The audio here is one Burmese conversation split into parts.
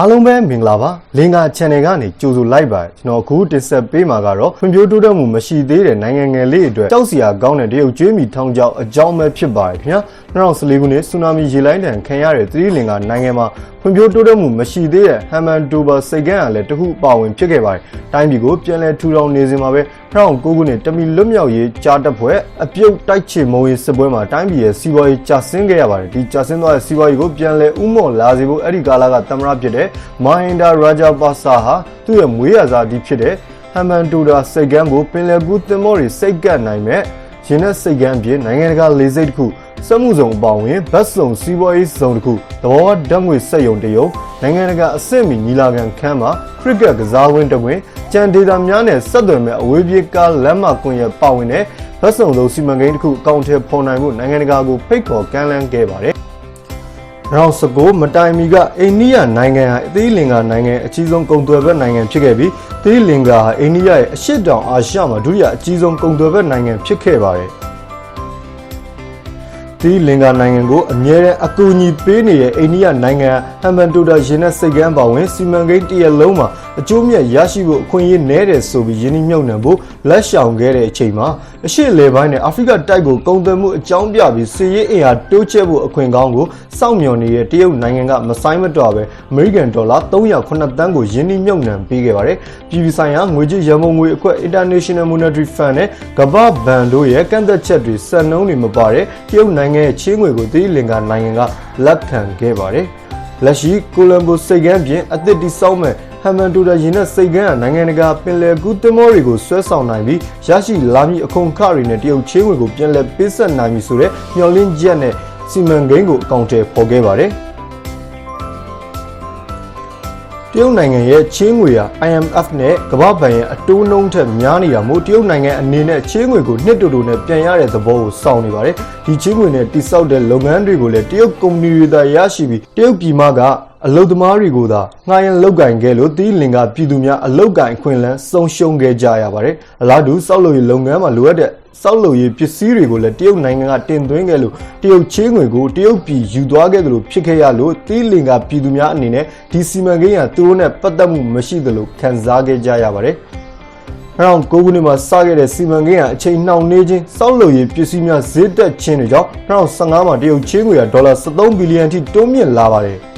အားလုံးပဲမင်္ဂလာပါလင်္ကာ channel ကနေကြိုဆိုလိုက်ပါကျွန်တော်အခုတင်ဆက်ပေးမှာကတော့ဖွံ့ဖြိုးတိုးတက်မှုမရှိသေးတဲ့နိုင်ငံငယ်လေးအတွက်ကြောက်စရာကောင်းတဲ့တရုတ်ကျွေးမီထောင်ချောက်အကြောင်းပဲဖြစ်ပါတယ်ခင်ဗျာ2014ခုနှစ်ဆူနာမီရေလိုင်းတန်ခံရတဲ့သတိလင်္ကာနိုင်ငံမှာဖွံ့ဖြိုးတိုးတက်မှုမရှိသေးတဲ့ဟမ်မန်တိုဘာစိတ်ကန်းကလည်းတခုပါဝင်ဖြစ်ခဲ့ပါတယ်တိုင်းပြည်ကိုပြန်လည်ထူထောင်နေစဉ်မှာပဲ2009ခုနှစ်တမီလွတ်မြောက်ရေးကြားတပ်ဖွဲ့အပြုတ်တိုက်ချေမုံရေးစစ်ပွဲမှာတိုင်းပြည်ရဲ့စီးပွားရေးကျဆင်းခဲ့ရပါတယ်ဒီကျဆင်းသွားတဲ့စီးပွားရေးကိုပြန်လည်ဥမော့လာစေဖို့အဲ့ဒီကာလကသမ္မတဖြစ်တဲ့မဟင်ဒါရာဂျာပါဆာဟာသူ့ရဲ့မွေးရစာတီဖြစ်တဲ့ဟမ်မန်တိုဒါစိတ်ကန်းကိုပင်လယ်ကူးသင်္ဘောတွေစိတ်ကပ်နိုင်မဲ့ရင်းနဲ့စိတ်ကန်းအပြင်နိုင်ငံတကာလေဆိပ်တစ်ခုစက်မှုဇုံအပေါင်းဝင်ဘတ်စုံစီးပွားရေးဇုံတစ်ခုသဘောဝဓာတ်ငွေစက်ယုံတရုံနိုင်ငံတကာအဆင့်မီညီလာခံခန်းမှာခရစ်ကက်ကစားဝင်းတစ်ဝင်းကြံဒေတာများနဲ့ဆက်သွယ်မဲ့အဝေးပြေးကားလမ်းမကွန်ရက်ပါဝင်တဲ့ဘတ်စုံလုံးစီမံကိန်းတစ်ခုအကောင့်ထဲပေါ်နိုင်မှုနိုင်ငံတကာကိုဖိတ်ခေါ်ကမ်းလှမ်းခဲ့ပါတယ် 2019မတိုင်မီကအိန္ဒိယနိုင်ငံဟာအသေးလင်္ကာနိုင်ငံအကြီးဆုံးကုန်သွယ်ဘက်နိုင်ငံဖြစ်ခဲ့ပြီးအသေးလင်္ကာဟာအိန္ဒိယရဲ့အရှေ့တောင်အာရှမှာဒုတိယအကြီးဆုံးကုန်သွယ်ဘက်နိုင်ငံဖြစ်ခဲ့ပါတယ်။ဒီလင်္ကာနိုင်ငံကိုအမြဲတမ်းအကူအညီပေးနေတဲ့အိန္ဒိယနိုင်ငံဟမ်မန်တိုတာရင်းနဲ့စိတ်ကမ်းပါဝင်စီမံကိန်းတစ်ရက်လုံးမှာ အကျိုးမြတ်ရရှိဖို့အခွင့်အရေးနည်းတယ်ဆိုပြီးယင်းနှမြုပ်နှံဖို့လက်ရှောင်ခဲ့တဲ့အချိန်မှာအရှေ့လေပိုင်းနဲ့အာဖရိကတိုက်ကိုကုန်သွယ်မှုအကြောင်းပြပြီးစီးရေးအင်အားတိုးချဲ့ဖို့အခွင့်ကောင်းကိုစောင့်မျှော်နေတဲ့တရုတ်နိုင်ငံကမဆိုင်မတော့ပဲအမေရိကန်ဒေါ်လာ309တန်းကိုယင်းနှမြုပ်နှံပေးခဲ့ပါတယ်။ပြည်ပဆိုင်ရာငွေကြေးရန်ပုံငွေအခွက် International Monetary Fund နဲ့ကမ္ဘာဘဏ်တို့ရဲ့ကန့်သက်ချက်တွေစံနှုန်းတွေမပါတဲ့တရုတ်နိုင်ငံရဲ့ချင်းငွေကိုသီးလင်္ကာနိုင်ငံကလက်ခံခဲ့ပါတယ်။လက်ရှိကိုလံဘိုစိတ်ကမ်းပြင်အသစ်တိစောက်မဲ့ ဟမ်မန်တိုတာရင်နဲ့စိတ်ကမ်းကနိုင်ငံတကာပင်လယ်ကူးသင်္ဘောတွေကိုဆွဲဆောင်နိုင်ပြီးရရှိလာမည့်အခွန်အခတွေနဲ့တရုတ်ချင်းငွေကိုပြန်လည်ပေးဆက်နိုင်ပြီဆိုတဲ့မျှော်လင့်ချက်နဲ့စီမံကိန်းကိုအကောင့်ထဲပေါ်ခဲ့ပါတယ်။တရုတ်နိုင်ငံရဲ့ချင်းငွေဟာ IMF နဲ့ကမ္ဘာ့ဘဏ်ရဲ့အတိုးနှုန်းထက်များနေတာမို့တရုတ်နိုင်ငံအနေနဲ့ချင်းငွေကိုနှစ်တူတူနဲ့ပြန်ရတဲ့သဘောကိုစောင့်နေပါတယ်။ဒီချင်းငွေနဲ့တိစောက်တဲ့လုပ်ငန်းတွေကိုလည်းတရုတ်ကုမ္ပဏီတွေသာရရှိပြီးတရုတ်ပြည်မက အလုတ်သမားတွေကိုသာငှားရမ်းလောက်ကင်ခဲ့လို့တီးလင်ကပြည်သူများအလောက်ကင်အခွင့်အလမ်းဆုံးရှုံးခဲ့ကြရပါတယ်။အလားတူစောက်လုပ်ရေးလုပ်ငန်းမှာလိုအပ်တဲ့စောက်လုပ်ရေးပစ္စည်းတွေကိုလည်းတရုတ်နိုင်ငံကတင်သွင်းခဲ့လို့တရုတ်ချင်းငွေကိုတရုတ်ပြည်ယူသွားခဲ့တယ်လို့ဖြစ်ခဲ့ရလို့တီးလင်ကပြည်သူများအနေနဲ့ဒီစီမံကိန်းဟာသူတို့နဲ့ပတ်သက်မှုမရှိသလိုခံစားခဲ့ကြရပါတယ်။2009ခုနှစ်မှာစခဲ့တဲ့စီမံကိန်းဟာအချိန်နှောင့်နှေးခြင်းစောက်လုပ်ရေးပစ္စည်းများဈေးတက်ခြင်းတွေကြောင့်2015မှာတရုတ်ချင်းငွေကဒေါ်လာ13ဘီလီယံထိတိုးမြင့်လာပါတယ်။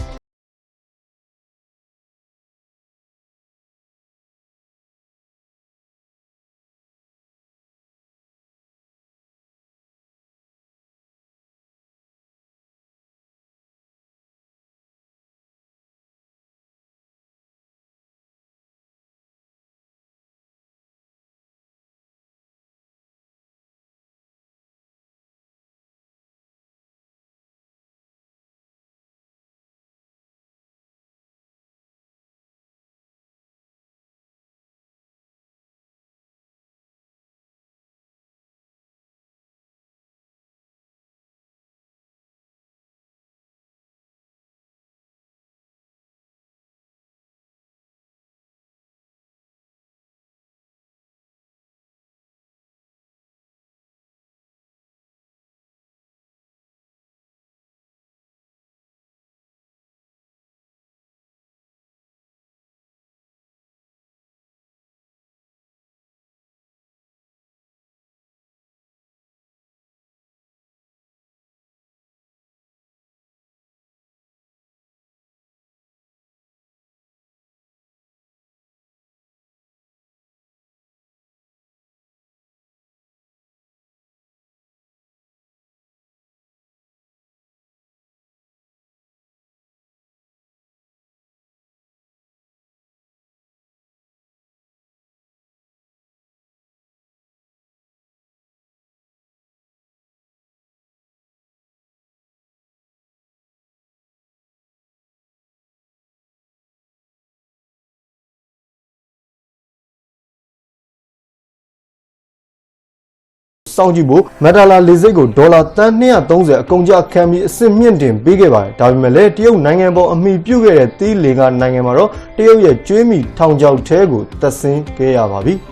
စောင့်ကြည့်ဖို့မက်တာလာလေစိတ်ကိုဒေါ်လာတန်း230အကုန်ကြခံပြီးအစ်စ်မြင့်တင်ပေးခဲ့ပါတယ်။ဒါပေမဲ့လည်းတရုတ်နိုင်ငံပေါ်အမိပြုတ်ခဲ့တဲ့သီးလင်ကနိုင်ငံမှာတော့တရုတ်ရဲ့ကျွေးမီထောင်ချောက်ထဲကိုတက်ဆင်းခဲ့ရပါပြီ။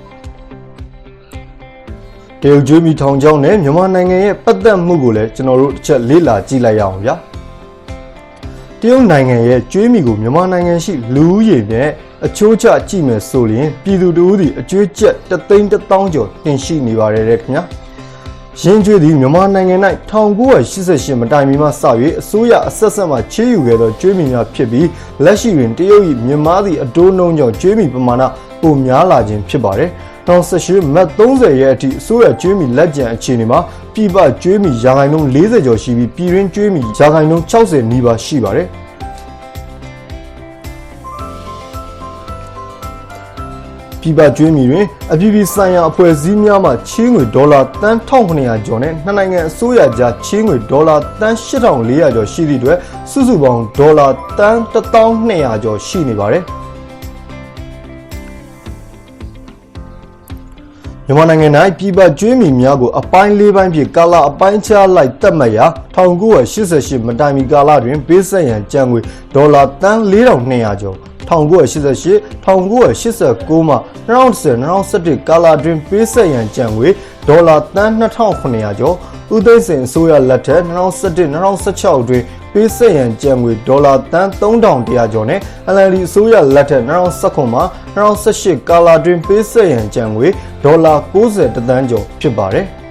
တရုတ်ကျွေးမီထောင်ချောက်နဲ့မြန်မာနိုင်ငံရဲ့ပတ်သက်မှုကိုလည်းကျွန်တော်တို့တစ်ချက်လေ့လာကြည့်လိုက်ရအောင်ဗျာ။တရုတ်နိုင်ငံရဲ့ကျွေးမီကိုမြန်မာနိုင်ငံရှိလူဦးရေနဲ့အချိုးချကြည့်မယ်ဆိုရင်ပြည်သူတို့သည်အကျွေးကျက်တသိန်းတစ်သောင်းကျော်တင်ရှိနေပါတယ်တဲ့ခင်ဗျာ ရင်းကျွေးသည်မြန်မာနိုင်ငံ၌1988မတိုင်မီမှစ၍အစိုးရအဆက်ဆက်မှချေးယူခဲ့သောကျွေးမီများဖြစ်ပြီးလက်ရှိတွင်တရုတ်၏မြန်မာသည့်အတိုးနှုန်းကြောင့်ကျွေးမီပမာဏပိုများလာခြင်းဖြစ်ပါတယ်။တောင်ဆက်ရှိမတ်30ရဲ့အထိအစိုးရကျွေးမီလက်ကျန်အခြေအနေမှာပြည်ပကျွေးမီရာခိုင်နှုန်း40ကျော်ရှိပြီးပြည်တွင်းကျွေးမီရာခိုင်နှုန်း60နီးပါးရှိပါတယ်။ ပြည်ပကျွေးမီတွင်အပြည်ပြည်ဆိုင်ရာအဖွဲ့အစည်းများမှချေးငွေဒေါ်လာတန်း1900ကျော်နဲ့နှစ်နိုင်ငံအစိုးရကြားချေးငွေဒေါ်လာတန်း8400ကျော်ရှိသည့်အတွက်စုစုပေါင်းဒေါ်လာတန်း1200ကျော်ရှိနေပါတယ်။မြန်မာနိုင်ငံ၌ပြည်ပကျွေးမီများကိုအပိုင်း၄ပိုင်းဖြင့်ကာလအပိုင်းခြားလိုက်သတ်မှတ်ရာ1988မတိုင်မီကာလတွင်ပေးဆက်ရန်ကြံငွေဒေါ်လာတန်း4200ကျော် 1988 1989မှ2010 2011ကာလတွင်ပေးဆက်ရန်ကြံငွေဒေါ်လာတန်း2900ကျော်ဦးသိန်းစိန်အစိုးရလက်ထက်2017 2016အတွင်းပေးဆက်ရန်ကြံငွေဒေါ်လာတန်း3100ကျော်နဲ့ LND အစိုးရလက်ထက်2019မှ2018ကာလတွင်ပေးဆက်ရန်ကြံငွေဒေါ်လာ90တန်းကျော်ဖြစ်ပါတယ်။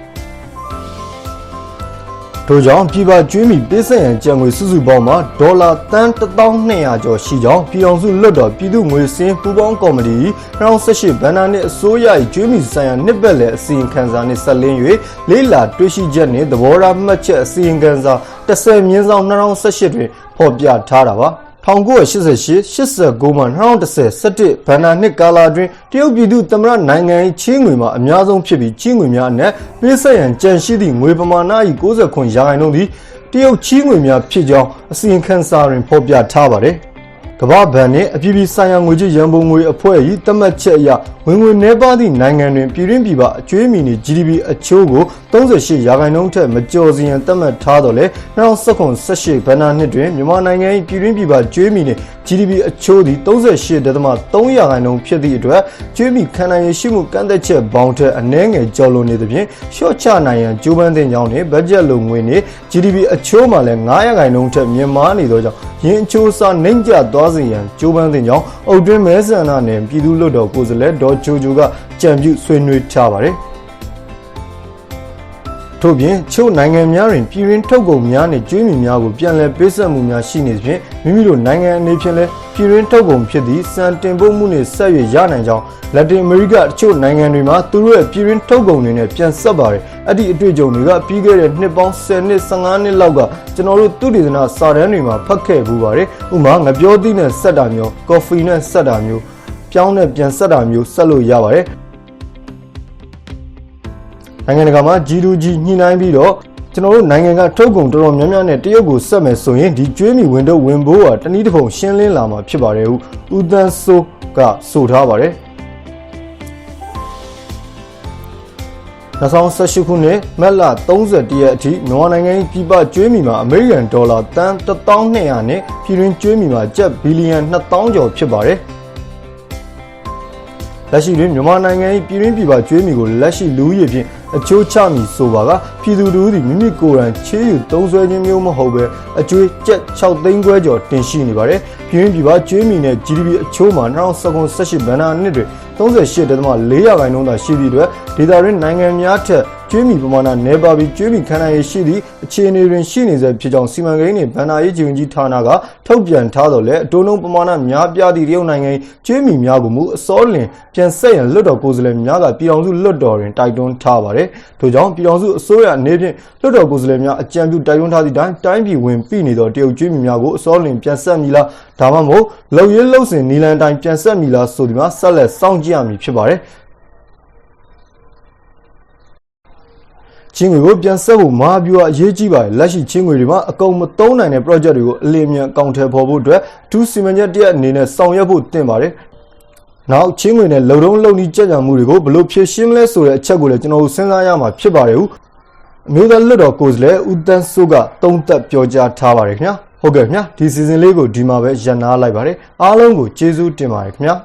ထို့ကြောင့်ပြည်ပကျွေးမီပေးဆက်ရန်ကြံငွေစုစုပေါင်းမှာဒေါ်လာတန်း1200ကျော်ရှိကြောင်းပြည်အောင်စုလွတ်တော်ပြည်သူ့ငွေစင်းပူးပေါင်းကော်မတီ2018ဘဏ္ဍာနှစ်အစိုးရ၏ကျွေးမီဆိုင်ရာနှစ်ပတ်လည်အစီရင်ခံစာနှင့်ဆက်လင်း၍လေးလာတွေ့ရှိချက်နှင့်သဘောထားမှတ်ချက်အစီရင်ခံစာ10မြင်းဆောင်2018တွင်ဖော်ပြထားတာပါ။ 1988 89မှ2010 17ဘဏ္ဍာနှစ်ကာလအတွင်းတရုတ်ပြည်သူသမ္မတနိုင်ငံ၏ချင်းငွေမှာအများဆုံးဖြစ်ပြီးချင်းငွေများအနက်ပေးဆက်ရန်ကြန့်ရှိသည့်ငွေပမာဏ၏60ခွန်ရာခိုင်နှုန်းသည်တရုတ်ချင်းငွေများဖြစ်ကြောင်းအစီရင်ခံစာတွင်ဖော်ပြထားပါသည် ကမ္ဘာဘဏ်နှင့်အပြည်ပြည်ဆိုင်ရာငွေကြေးရန်ပုံငွေအဖွဲ့၏သတ်မှတ်ချက်အရဝင်ငွေနှဲပါသည့်နိုင်ငံတွင်ပြည်တွင်းပြည်ပအကျွေးမီနှင့် GDP အချိုးကို38ရာခိုင်နှုန်းထက်မကျော်စီရင်သတ်မှတ်ထားတော်လဲ2018ဘဏ္ဍာနှစ်တွင်မြန်မာနိုင်ငံ၏ပြည်တွင်းပြည်ပကျွေးမီနှင့် GDP အချိုးသည်38.3ရာခိုင်နှုန်းဖြစ်သည့်အတွက်ကျွေးမီခံနိုင်ရရှိမှုကန့်သက်ချက်ဘောင်ထက်အနည်းငယ်ကျော်လွန်နေသဖြင့်ရှော့ချနိုင်ရန်ကြိုးပမ်းသင့်ကြောင်းနှင့်ဘတ်ဂျက်လိုငွေနှင့် GDP အချိုးမှလည်း9ရာခိုင်နှုန်းထက်မြင့်မားနေသောကြောင့် ရင်းအချိုးအစားနှိမ့်ကျသွားစေရန်ကြိုးပမ်းသင့်ကြောင်းအုတ်တွင်းမဲဆန္ဒနယ်ပြည်သူ့လွှတ်တော်ကိုယ်စားလှယ်ဒေါ်ချိုချိုကကြံပြုဆွေးနွေးထားပါတယ် ထို့ပြင်ချို့နိုင်ငံများတွင်ပြည်ရင်းထုတ်ကုန်များနှင့်ကျွေးမြီများကိုပြန်လည်ပေးဆက်မှုများရှိနေသဖြင့်မိမိတို့နိုင်ငံအနေဖြင့်လည်းပြည်ရင်းထုတ်ကုန်ဖြစ်သည့်စံတင်ပို့မှုနှင့်ဆက်ရွေရနိုင်ကြောင်းလက်တင်အမေရိကတချို့နိုင်ငံတွေမှာသူတို့ရဲ့ပြည်ရင်းထုတ်ကုန်တွေနဲ့ပြန်ဆက်ပါတယ်အဲ့ဒီအတွေ့အကြုံတွေကပြီးခဲ့တဲ့နှစ်ပေါင်း10နှစ်15နှစ်လောက်ကကျွန်တော်တို့သူတည်နာစာတမ်းတွေမှာဖတ်ခဲ့ဘူးပါတယ်ဥပမာငပြောသီးနဲ့ဆက်တာမျိုးကော်ဖီနဲ့ဆက်တာမျိုးပြောင်းနဲ့ပြန်ဆက်တာမျိုးဆက်လို့ရပါတယ် နိုင်ငံတကာမှာ G2G ညှိနှိုင်းပြီးတော့ကျွန်တော်တို့နိုင်ငံကထုတ်ကုန်တော်တော်များများနဲ့တရုတ်ကိုဆက်မယ်ဆိုရင်ဒီကျွေးမီဝင်တော့ဝင်ဖို့ကတနည်းတစ်ပုံရှင်းလင်းလာမှာဖြစ်ပါတယ်ဟုဦးသန်းစိုးကဆိုထားပါတယ်2018ခုနှစ်မက်လ31ရက်အထိမြန်မာနိုင်ငံ၏ပြည်ပကျွေးမီမှာအမေရိကန်ဒေါ်လာတန်1200နဲ့ပြည်တွင်းကျွေးမီမှာကျပ်ဘီလီယံ2000ကျော်ဖြစ်ပါတယ်။ လက်ရှိတွင်မြန်မာနိုင်ငံ၏ပြည်တွင်းပြည်ပကျွေးမီကိုလက်ရှိလူဦးရေဖြင့်အကျိုးချမည်ဆိုပါကပြည်သူလူထုသည်မိမိကိုယ်တိုင်ချေးယူသုံးစွဲခြင်းမျိုးမဟုတ်ဘဲအကျွေးကျပ်6သိန်းခွဲကျော်တင်ရှိနေပါတယ်ပြည်တွင်းပြည်ပကျွေးမီနဲ့ GDP အချိုးမှာ2018ဘဏ္ဍာနှစ်တွင်38.4ရာခိုင်နှုန်းသာရှိသည့်အတွက်ဒေသတွင်းနိုင်ငံများထက် ကျွေးမီပမာဏနည်းပါးပြီးကျွေးမီခန္ဓာရည်ရှိသည့်အခြေအနေတွင်ရှိနေစေဖြစ်ကြောင်းစီမံကိန်းနှင့်ဗန်နာရေးဂျုံကြီးဌာနကထုတ်ပြန်ထားတော်လဲအတိုးနှုန်းပမာဏများပြားသည့်တရုတ်နိုင်ငံ၏ကျွေးမီများကိုမူအစောလင်ပြန်ဆက်ရန်လွတ်တော်ကိုယ်စားလှယ်များကပြည်အောင်စုလွတ်တော်တွင်တိုက်တွန်းထားပါတယ်။ထို့ကြောင့်ပြည်အောင်စုအစိုးရအနေဖြင့်လွတ်တော်ကိုယ်စားလှယ်များအကြံပြုတိုက်တွန်းထားသည့်တိုင်းတိုင်းပြည်ဝင်ပြည်နေသောတရုတ်ကျွေးမီများကိုအစောလင်ပြန်ဆက်မည်လားဒါမှမဟုတ်လုံရဲလုံစင်နီလန်တိုင်းပြန်ဆက်မည်လားဆိုဒီမှာဆက်လက်စောင့်ကြည့်ရမည်ဖြစ်ပါတယ်။ ချင်းငွေကိုပြန်ဆက်ဖို့မဟာဗျူဟာအရေးကြီးပါတယ်လက်ရှိချင်းငွေတွေမှာအကုန်မသုံးနိုင်တဲ့ project တွေကိုအလင်းမြန်အကောင့်ထဲပေါ်ဖို့အတွက်အထူးစီမံချက်တရက်အနေနဲ့ဆောင်ရွက်ဖို့တင်ပါတယ်နောက်ချင်းငွေနဲ့လုံတုံးလုံနီးကြက်ကြံမှုတွေကိုဘယ်လိုဖြေရှင်းမလဲဆိုတဲ့အချက်ကိုလည်းကျွန်တော်တို့စဉ်းစားရမှာဖြစ်ပါတယ်ဟုအမျိုးသားလွတ်တော်ကိုယ်စားလှယ်ဦးတန်းစိုးကတုံးသက်ပြောကြားထားပါတယ်ခင်ဗျာဟုတ်ကဲ့ခင်ဗျာဒီ season လေးကိုဒီမှာပဲရန်နာလိုက်ပါတယ်အားလုံးကိုကျေးဇူးတင်ပါတယ်ခင်ဗျာ